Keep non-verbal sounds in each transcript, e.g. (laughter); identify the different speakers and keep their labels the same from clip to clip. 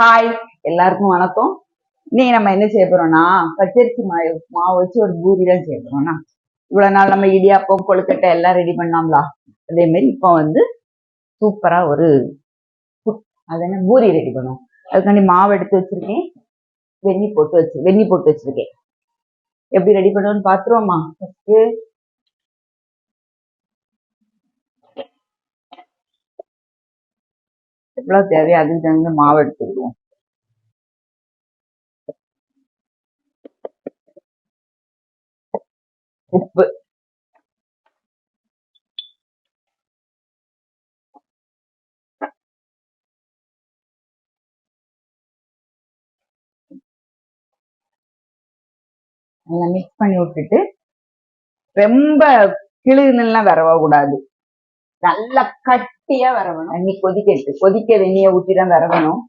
Speaker 1: Hi எல்லாருக்கும் வணக்கம். இன்னைக்கு நம்ம என்ன செய்ய போறோம்னா பச்சரிசி மாவு மாவு வச்சு ஒரு பூரி தான் செய்ய போறோம்னா. இவ்வளவு நாள் நம்ம இடியாப்பம் கொழுக்கட்டை எல்லாம் ரெடி பண்ணோம்ல. அதே மாதிரி இப்போ வந்து சூப்பரா ஒரு அது என்ன பூரி ரெடி பண்ணுவோம். அதுக்காண்டி மாவு எடுத்து வச்சிருக்கேன். வெந்நி போட்டு வச்சு வெந்நி போட்டு வச்சிருக்கேன். எப்படி ரெடி பண்ணுவோம்னு பாத்துருவோமா ஃபர்ஸ்ட் எவ்வளோ தேவையோ அதுக்கு தகுந்த மாவு எடுத்துக்கிடுவோம் உப்பு. நல்லா மிக்ஸ் பண்ணி விட்டுட்டு ரொம்ப கிளுலாம் விரவக்கூடாது. கூடாது நல்லா கெட்டியா வரவணும். தண்ணி கொதிக்கட்டு. கொதிக்க வெந்நிய ஊற்றி தான் வரவணும்.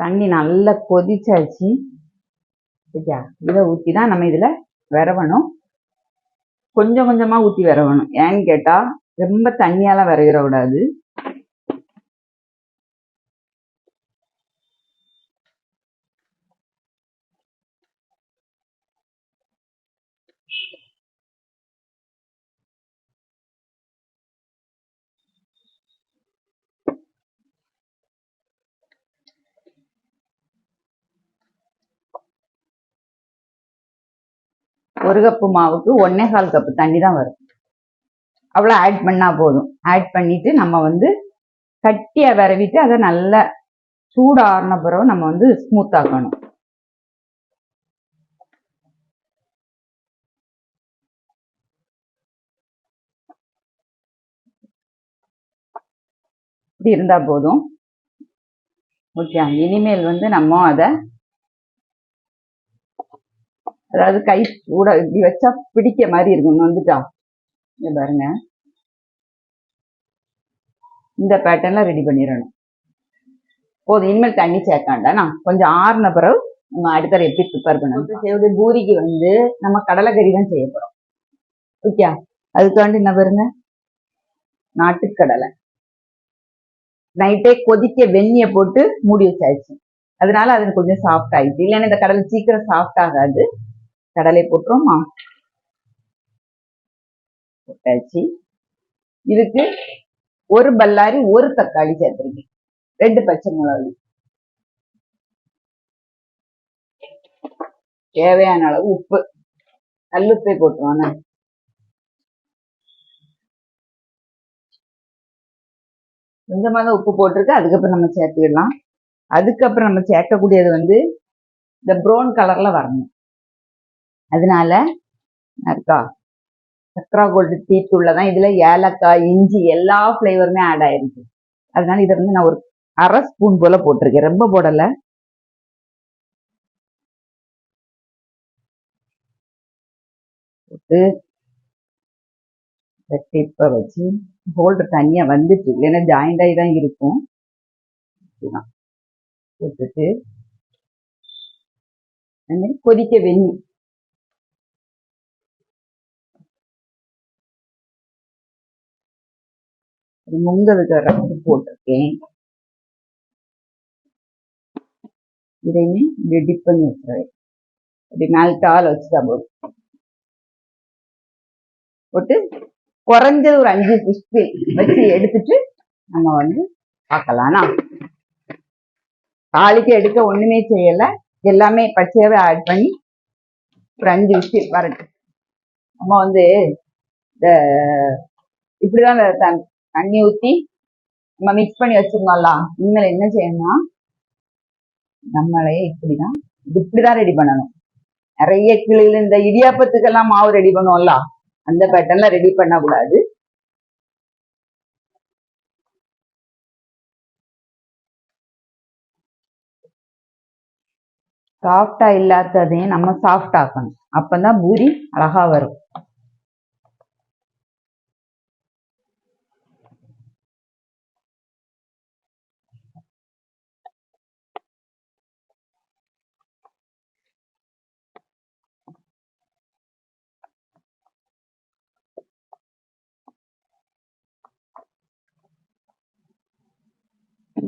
Speaker 1: தண்ணி நல்லா கொதிச்சாச்சு. சரியா? இதை ஊற்றி தான் நம்ம இதுல விரவணும். கொஞ்சம் கொஞ்சமா ஊற்றி விரவணும். ஏன்னு கேட்டா ரொம்ப தண்ணியால விரவிட கூடாது ஒரு கப்பு மாவுக்கு ஒன்னே கால் கப்பு தண்ணி தான் வரும். அவ்வளோ ஆட் பண்ணா போதும். ஆட் பண்ணிட்டு நம்ம வந்து கட்டியாக விரவிட்டு அதை நல்லா சூடாறின பிறகு நம்ம வந்து ஸ்மூத் ஆக்கணும். இப்படி இருந்தா போதும். ஓகே இனிமேல் வந்து நம்ம அதை அதாவது கை கூட இப்படி வச்சா பிடிக்க மாதிரி இருக்கும். வந்துட்டா. இங்க பாருங்க. இந்த பேட்டர்ன்ல ரெடி பண்ணிடணும். போதும் இனிமேல் தண்ணி சேர்க்காண்டாண்ணா கொஞ்சம் ஆறுன பிறகு நம்ம அடுத்த எப்படி ப்ரிப்பேர் பண்ணணும் செய்வது பூரிக்கு வந்து நம்ம கடலைக்கறி தான் செய்ய போறோம். ஓகே? அதுக்காண்டி என்ன பாருங்க? நாட்டுக்கடலை. நைட்டே கொதிக்க வெந்நிய போட்டு மூடி வச்சாச்சு. அதனால அது கொஞ்சம் சாஃப்ட் ஆயிடுச்சு. இல்லைன்னா இந்த கடலை சீக்கிரம் சாஃப்ட் ஆகாது. கடலை போட்டுருமா போட்டாச்சு. இதுக்கு ஒரு பல்லாரி ஒரு தக்காளி சேர்த்துருங்க ரெண்டு பச்சை மிளகு தேவையான அளவு உப்பு. கல்லுப்பை போட்டுருவானே. கொஞ்சமாக தான் உப்பு போட்டிருக்கு அதுக்கப்புறம் நம்ம சேர்த்துக்கலாம். அதுக்கப்புறம் நம்ம சேர்க்கக்கூடியது வந்து இந்த ப்ரௌன் கலரில் வரணும். அதனால இருக்கா சக்ரா கோல்டு டீ தூள்ல இதுல ஏலக்காய் இஞ்சி எல்லா ஃப்ளேவருமே ஆட் ஆயிருக்கு. அதனால இதை வந்து நான் ஒரு அரை ஸ்பூன் போல போட்டிருக்கேன். ரொம்ப போடல. போட்டு டிப்பை வச்சு ஹோல்டர் தனியா வந்துட்டு இல்லைன்னா ஜாயிண்ட் ஆகி தான் இருக்கும். போட்டுட்டு கொதிக்க வெந்நி முங்கலுக்கு ரத்து போட்டிருக்கேன். இதையுமே இப்படி டிப் பண்ணி வச்சுருவேன் இப்படி மேல் டால் வச்சுட்டா போதும் போட்டு குறைஞ்சது ஒரு அஞ்சு பிஸ்பி வச்சு எடுத்துட்டு நம்ம வந்து பார்க்கலாம்னா தாளிக்க எடுக்க ஒண்ணுமே செய்யல. எல்லாமே பச்சையாவே ஆட் பண்ணி ஒரு அஞ்சு விசில் வரட்டும். நம்ம வந்து இந்த இப்படிதான் தண்ணி ஊத்தி நம்ம மிக்ஸ் பண்ணி வச்சிருந்தோம்ல இனிமேல் என்ன செய்யணும்னா நம்மளே இப்படிதான் இப்படிதான் ரெடி பண்ணணும். நிறைய கிளிகள் இந்த இடியாப்பத்துக்கெல்லாம் மாவு ரெடி பண்ணுவோம்ல அந்த பேட்டர்ன்ல ரெடி பண்ணக்கூடாது. சாஃப்டா இல்லாததையும் நம்ம சாஃப்ட் ஆக்கணும். அப்பதான் பூரி அழகா வரும்.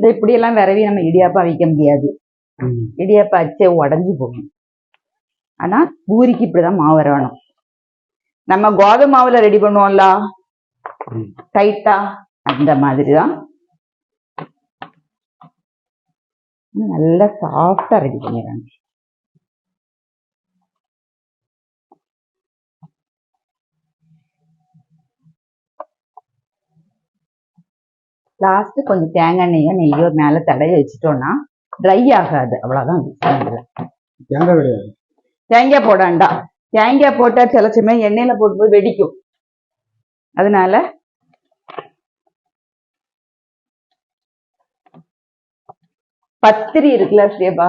Speaker 1: இந்த இப்படியெல்லாம் விரவி நம்ம இடியாப்பா வைக்க முடியாது. இடியாப்பா அச்சே உடஞ்சி போகும். ஆனா பூரிக்கு இப்படிதான் மாவு வரணும் நம்ம கோதுமை மாவுல ரெடி பண்ணுவோம்ல. டைட்டா? அந்த மாதிரி தான் நல்லா சாஃப்டா ரெடி பண்ணிடுறாங்க. லாஸ்ட் கொஞ்சம் தேங்காய் எண்ணெயோ நெய்யோ மேல தடவி வச்சுட்டோம்னா ட்ரை ஆகாது. அவ்வளவுதான்.
Speaker 2: தேங்காய் கிடையாது.
Speaker 1: தேங்காய் போட வேண்டாம். தேங்காய் போட்டா சில சமயம் எண்ணெயில போடும்போது வெடிக்கும். அதனால பத்திரி இருக்குல்ல ஸ்ரீபா.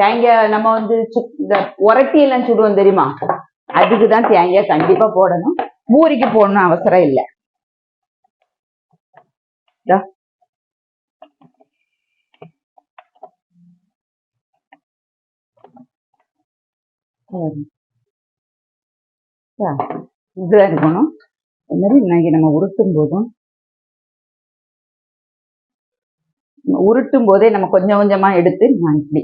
Speaker 1: தேங்காய் நம்ம வந்து இந்த உரட்டி எல்லாம் சுடுவோம் தெரியுமா? அதுக்கு தான் தேங்காய் கண்டிப்பா போடணும். பூரிக்கு போடணும் அவசரம் இல்லை. Да. இதுதான் இருக்கணும் அது மாதிரி இன்னைக்கு நம்ம உருட்டும் போதும். உருட்டும் போதே நம்ம கொஞ்சம் கொஞ்சமா எடுத்து நான் இப்படி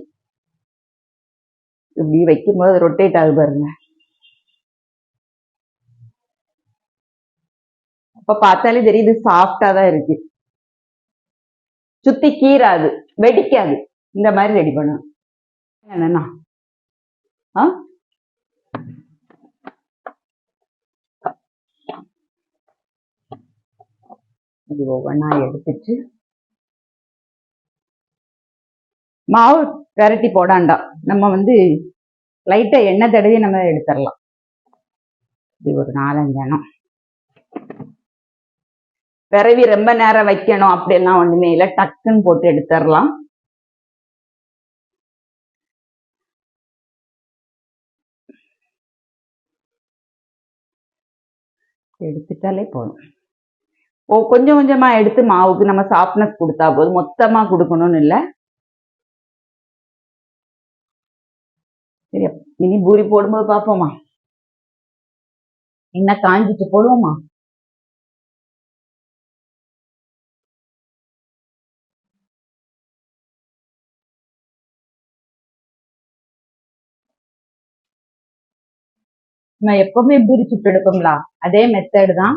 Speaker 1: இப்படி வைக்கும்போது ரொட்டேட் ஆகுது பாருங்க. அப்ப பார்த்தாலே தெரியுது சாஃப்டா தான் இருக்கு. சுத்தி கீறாது வெடிக்காது. இந்த மாதிரி ரெடி பண்ணணும். என்னன்னா? ஆ? இது ஒவ்வொன்றா எடுத்துட்டு மாவு விரட்டி போடாண்டாம் நம்ம வந்து லைட்டா எண்ணெய் தடவி நம்ம எடுத்துடலாம். இது ஒரு நாலஞ்சு எண்ணம். விரவி ரொம்ப நேரம் வைக்கணும் அப்படியெல்லாம் ஒண்ணுமே இல்லை. டக்குன்னு போட்டு எடுத்துடலாம். எடுத்துட்டாலே போதும். ஓ கொஞ்சம் கொஞ்சமா எடுத்து மாவுக்கு நம்ம சாஃப்ட்னஸ் கொடுத்தா போதும். மொத்தமா கொடுக்கணும்னு இல்லை. சரி இனி பூரி போடும்போது பார்ப்போமா? என்ன காஞ்சிட்டு போடுவோமா? நான் எப்பவுமே பூரி சுட்டு எடுப்போம்ல அதே மெத்தட் தான்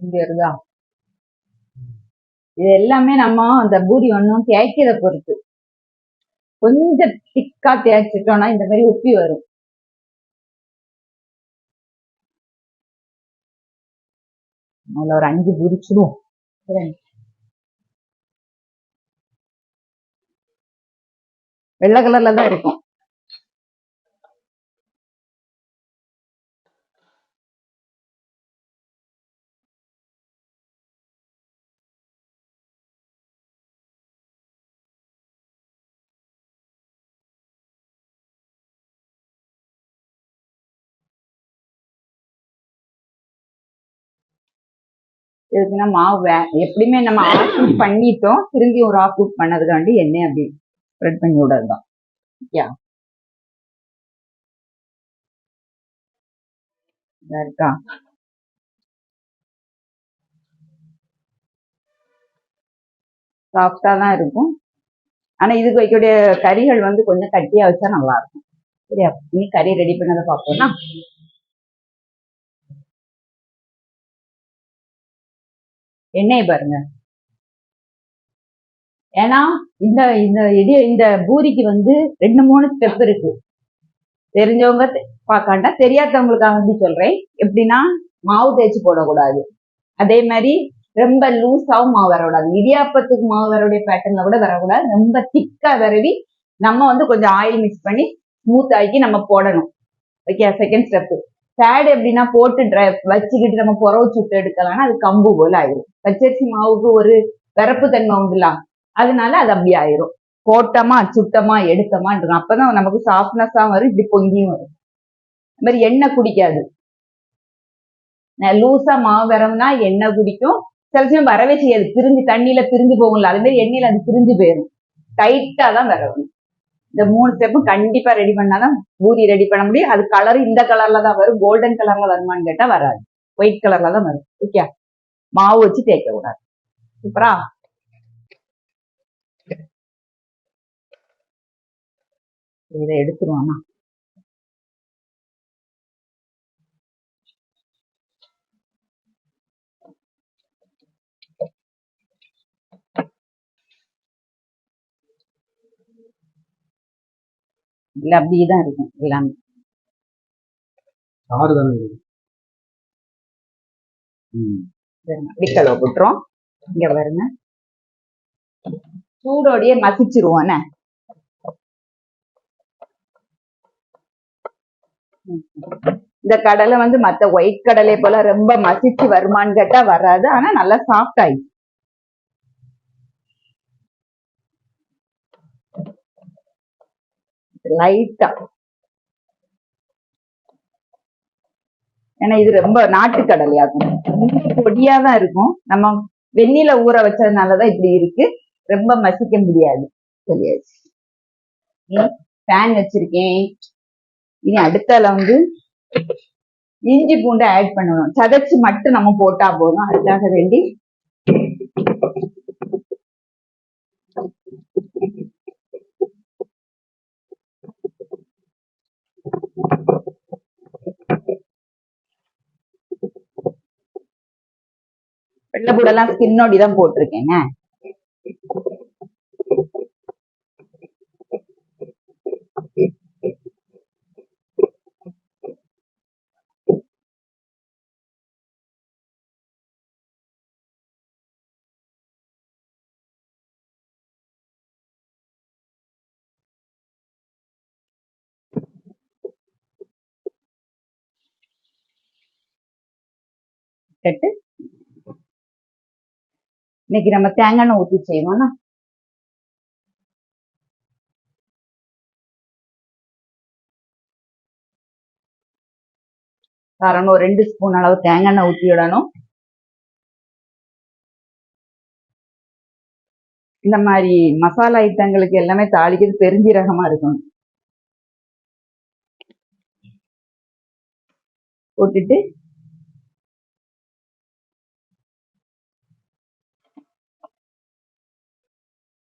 Speaker 1: இருக்குதா இது எல்லாமே நம்ம அந்த பூரி ஒன்றும் தேய்க்கிறத பொறுத்து. கொஞ்சம் திக்கா தேய்ச்சிட்டோம்னா இந்த மாதிரி உப்பி வரும். அதுல ஒரு அஞ்சு பூரி சுடுவோம் வெள்ளை கலர்ல தான் இருக்கும். இதுக்குன்னா மாவு எப்படியுமே நம்ம ஆஃப் (coughs) பண்ணிட்டோம் திரும்பி ஒரு ஆஃப் குக் பண்ணதுக்காண்டி எண்ணெய் அப்படி ஸ்ப்ரெட் பண்ணி விடுறதுதான். யா இருக்கா? சாஃப்டா தான் இருக்கும். ஆனா இதுக்கு வைக்கக்கூடிய கறிகள் வந்து கொஞ்சம் கட்டியா வச்சா நல்லா இருக்கும். சரியா? இனி கறி ரெடி பண்ணதை பார்ப்போம்னா எண்ணெய் பாருங்க. ஏன்னா இந்த இந்த இடி இந்த பூரிக்கு வந்து ரெண்டு மூணு ஸ்டெப் இருக்கு. தெரிஞ்சவங்க பார்க்காண்டா தெரியாதவங்களுக்காக வந்து சொல்றேன். எப்படின்னா மாவு தேய்ச்சி போடக்கூடாது. அதே மாதிரி ரொம்ப லூஸாவும் மாவு வரக்கூடாது. இடியாப்பத்துக்கு மாவு வரக்கூடிய பேட்டர்ல கூட வரக்கூடாது. ரொம்ப திக்கா விரவி நம்ம வந்து கொஞ்சம் ஆயில் மிக்ஸ் பண்ணி ஸ்மூத் ஆக்கி நம்ம போடணும். ஓகே செகண்ட் ஸ்டெப்பு தேர்ட் எப்படின்னா போட்டு ட்ரை வச்சுக்கிட்டு நம்ம புறவு சுட்டு எடுக்கலாம்னா அது கம்பு போல ஆயிரும். பச்சரிசி மாவுக்கு ஒரு விறப்பு தன்மை உண்டுலாம். அதனால அது அப்படி ஆயிரும். போட்டோமா சுட்டமா எடுத்தோமா அப்பதான் நமக்கு சாஃப்ட்னஸா வரும் இப்படி பொங்கியும் வரும். இந்த மாதிரி எண்ணெய் குடிக்காது. லூசா மாவு வரம்னா எண்ணெய் குடிக்கும். சில சமயம் வரவே செய்யாது. பிரிஞ்சு தண்ணியில பிரிஞ்சு போகும்ல. அது மாதிரி எண்ணெயில அது பிரிஞ்சு போயிடும் டைட்டா தான் வரணும் இந்த மூணு ஸ்டெப்பும் கண்டிப்பா ரெடி பண்ணாதான் பூரி ரெடி பண்ண முடியும். அது கலர் இந்த கலர்ல தான் வரும். கோல்டன் கலர்ல வருமான்னு கேட்டா வராது. ஒயிட் கலர்ல தான் வரும். ஓகே மாவு வச்சு தேய்க்க கூடாது. சூப்பரா இதை எடுத்துருவானா இல்ல அப்படியேதான் இருக்கும் எல்லாமே.
Speaker 2: ஆறு தானே இது. ம்.
Speaker 1: அப்படி கழுவ போட்டுரும் இங்க பாருங்க. சூடோடயே மசிச்சிருவோம் என்ன? இந்த கடலை வந்து மத்த ஒயிட் கடலை போல ரொம்ப மசிச்சு வருமான்னு கேட்டா வராது. ஆனா நல்லா சாஃப்ட் ஆயிடுச்சு. லைட்டா ஏன்னா இது ரொம்ப நாட்டுக்கடலையாகும் பொடியா தான் இருக்கும். நம்ம வெந்நில ஊற வச்சதுனாலதான் இப்படி இருக்கு. ரொம்ப மசிக்க முடியாது. சொல்லியாச்சு ஃபேன் வச்சிருக்கேன். இனி அடுத்தால வந்து இஞ்சி பூண்டை ஆட் பண்ணணும். சதைச்சு மட்டும் நம்ம போட்டா போதும். அதுக்காக வேண்டி வெள்ளைப்பூடெல்லாம் ஸ்கின்னோடி தான் போட்டிருக்கேங்க. கட்டு இன்னைக்கு நம்ம தேங்காய் எண்ணெய் ஊத்தி செய்வோம்னா? காரணம் ஒரு ரெண்டு ஸ்பூன் அளவு தேங்காய் எண்ணெய் ஊத்தி விடணும். இந்த மாதிரி மசாலா ஐட்டங்களுக்கு எல்லாமே தாளிக்கிறது பெருஞ்சீரகமா இருக்கணும். போட்டுட்டு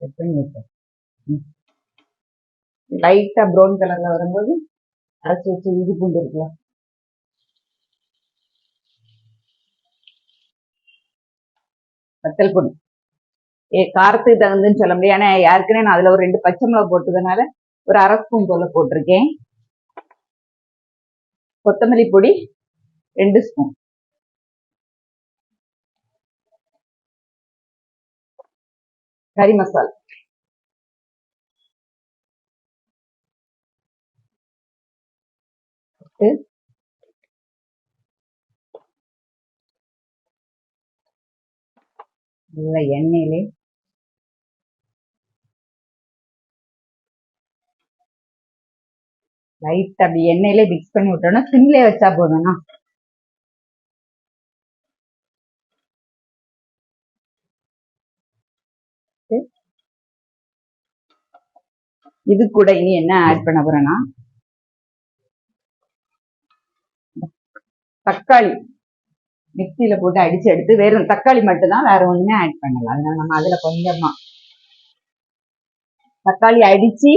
Speaker 1: செட் பண்ணி லைட்டா ப்ரௌன் கலர்ல வரும்போது அரைச்சி வச்சு இஞ்சி பூண்டு இருக்கலாம் வத்தல் பொடி. ஏ காரத்துக்கு தகுந்துன்னு சொல்ல முடியாது. ஏன்னா ஏற்கனவே நான் அதுல ஒரு ரெண்டு பச்சை மிளகா போட்டதுனால ஒரு அரை ஸ்பூன் போல போட்டிருக்கேன். கொத்தமல்லி பொடி ரெண்டு ஸ்பூன் கறி மசால். போட்டு எண்ணெயிலே. லைட் அப்படி எண்ணெயிலே மிக்ஸ் பண்ணி விட்டோம்னா சிம்லே வச்சா போதும்னா. இது கூட இனி என்ன ஆட் பண்ண போறேன்னா? தக்காளி. மிக்சியில போட்டு அடிச்சு எடுத்து வெறும் தக்காளி மட்டும்தான் வேற ஒண்ணுமே ஆட் பண்ணல. அதனால நம்ம அதுல கொஞ்சமா தக்காளி அடிச்சு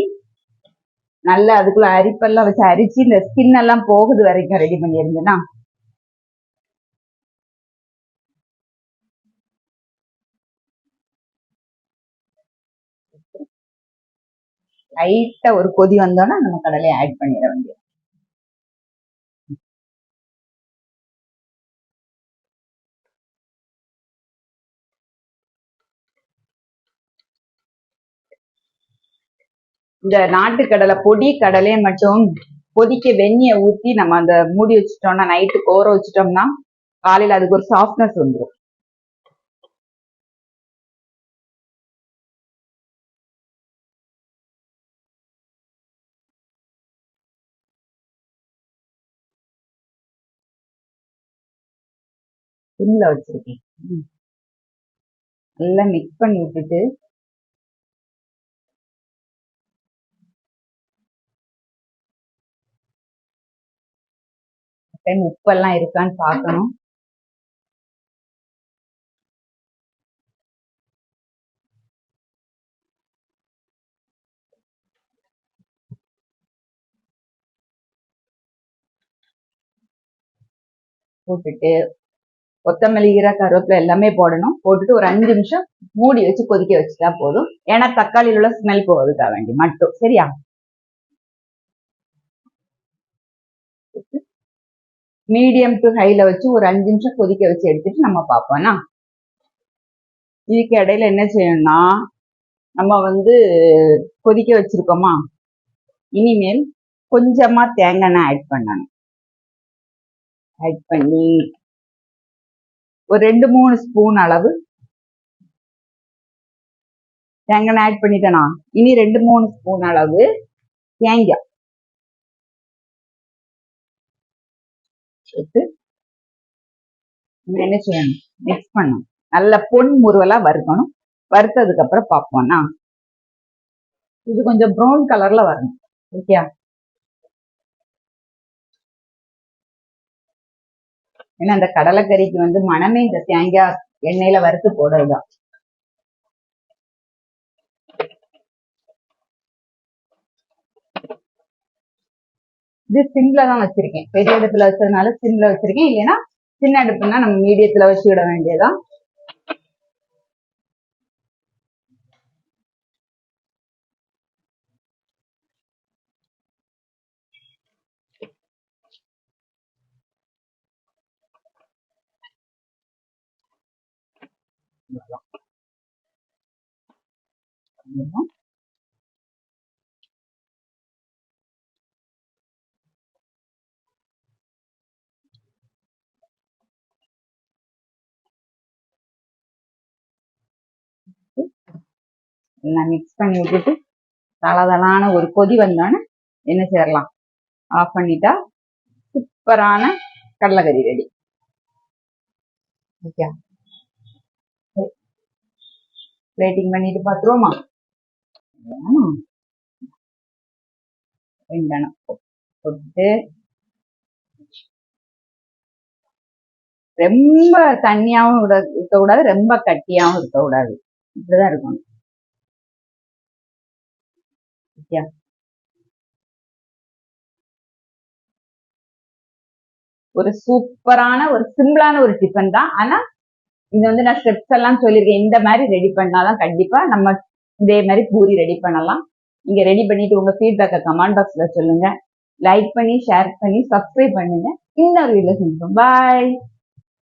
Speaker 1: நல்லா அதுக்குள்ள அரிப்பெல்லாம் வச்சு அரிச்சு இந்த ஸ்கின் எல்லாம் போகுது வரைக்கும் ரெடி பண்ணியிருந்தேன்னா லைட்டா ஒரு கொதி வந்தோன்னா நம்ம கடலையை ஆட் பண்ணிட வேண்டியது. இந்த நாட்டு கடலை பொடி கடலை மற்றும் கொதிக்க வெந்நியை ஊற்றி நம்ம அந்த மூடி வச்சிட்டோம்னா நைட்டு கோர வச்சுட்டோம்னா காலையில் அதுக்கு ஒரு சாஃப்ட்னஸ் வந்துடும் சிம்ல வச்சிருக்கேன். நல்லா மிக்ஸ் பண்ணி விட்டுட்டு டைம் உப்பெல்லாம் இருக்கான்னு பார்க்கணும் போட்டுட்டு கொத்தமல்லி ஈரா கருவேப்பிலை எல்லாமே போடணும். போட்டுட்டு ஒரு அஞ்சு நிமிஷம் மூடி வச்சு கொதிக்க வச்சுட்டா போதும். ஏன்னா தக்காளியில் உள்ள ஸ்மெல் போகிறதுக்காக வேண்டி மட்டும். சரியா? மீடியம் டு ஹைல வச்சு ஒரு அஞ்சு நிமிஷம் கொதிக்க வச்சு எடுத்துட்டு நம்ம பார்ப்போம்னா இதுக்கு இடையில என்ன செய்யணும்னா நம்ம வந்து கொதிக்க வச்சிருக்கோமா? இனிமேல் கொஞ்சமா தேங்காய் ஆட் பண்ணணும். ஆட் பண்ணி ஒரு ரெண்டு மூணு ஸ்பூன் அளவு. தேங்காய் ஆட் பண்ணிட்டேனா? இனி ரெண்டு மூணு ஸ்பூன் அளவு தேங்காய். சேர்த்து என்ன செய்யணும்? மிக்ஸ் பண்ணணும். நல்ல பொன் முருவலா வறுக்கணும். வறுத்ததுக்கு அப்புறம் பார்ப்போம்னா இது கொஞ்சம் ப்ரௌன் கலர்ல வரணும். ஓகே ஏன்னா அந்த கடலைக்கறிக்கு வந்து மனமே இந்த தேங்காய் எண்ணெயில வறுத்து போடுறதுதான். இது சிம்ல தான் வச்சிருக்கேன். பெரிய அடுப்புல வச்சதுனால சிம்ல வச்சிருக்கேன். இல்லைன்னா சின்ன அடுப்புனா நம்ம மீடியத்துல வச்சு விட பண்ணிடணும் எல்லாம் மிக்ஸ் பண்ணி விட்டுட்டு தளதளான ஒரு கொதி வந்தோடனே என்ன செய்யலாம் ஆஃப் பண்ணிட்டா சூப்பரான கடலைக்கறி ரெடி ஓகே பிளேட்டிங் பண்ணிட்டு பார்த்துருவோமா போட்டு ரொம்ப தண்ணியாவும் விட இருக்கக்கூடாது ரொம்ப கட்டியாவும் இருக்கக்கூடாது. இப்படிதான் இருக்கணும். ஒரு சூப்பரான ஒரு சிம்பிளான ஒரு டிஃபன் தான். ஆனா இது வந்து நான் ஸ்டெப்ஸ் எல்லாம் சொல்லியிருக்கேன். இந்த மாதிரி ரெடி பண்ணாதான் கண்டிப்பா நம்ம இதே மாதிரி பூரி ரெடி பண்ணலாம். நீங்க ரெடி பண்ணிட்டு உங்க ஃபீட்பேக்கை கமெண்ட் பாக்ஸ்ல சொல்லுங்க. லைக் பண்ணி ஷேர் பண்ணி சப்ஸ்கிரைப் பண்ணுங்க. இன்னொரு வீடியோ சந்திப்போம். பாய்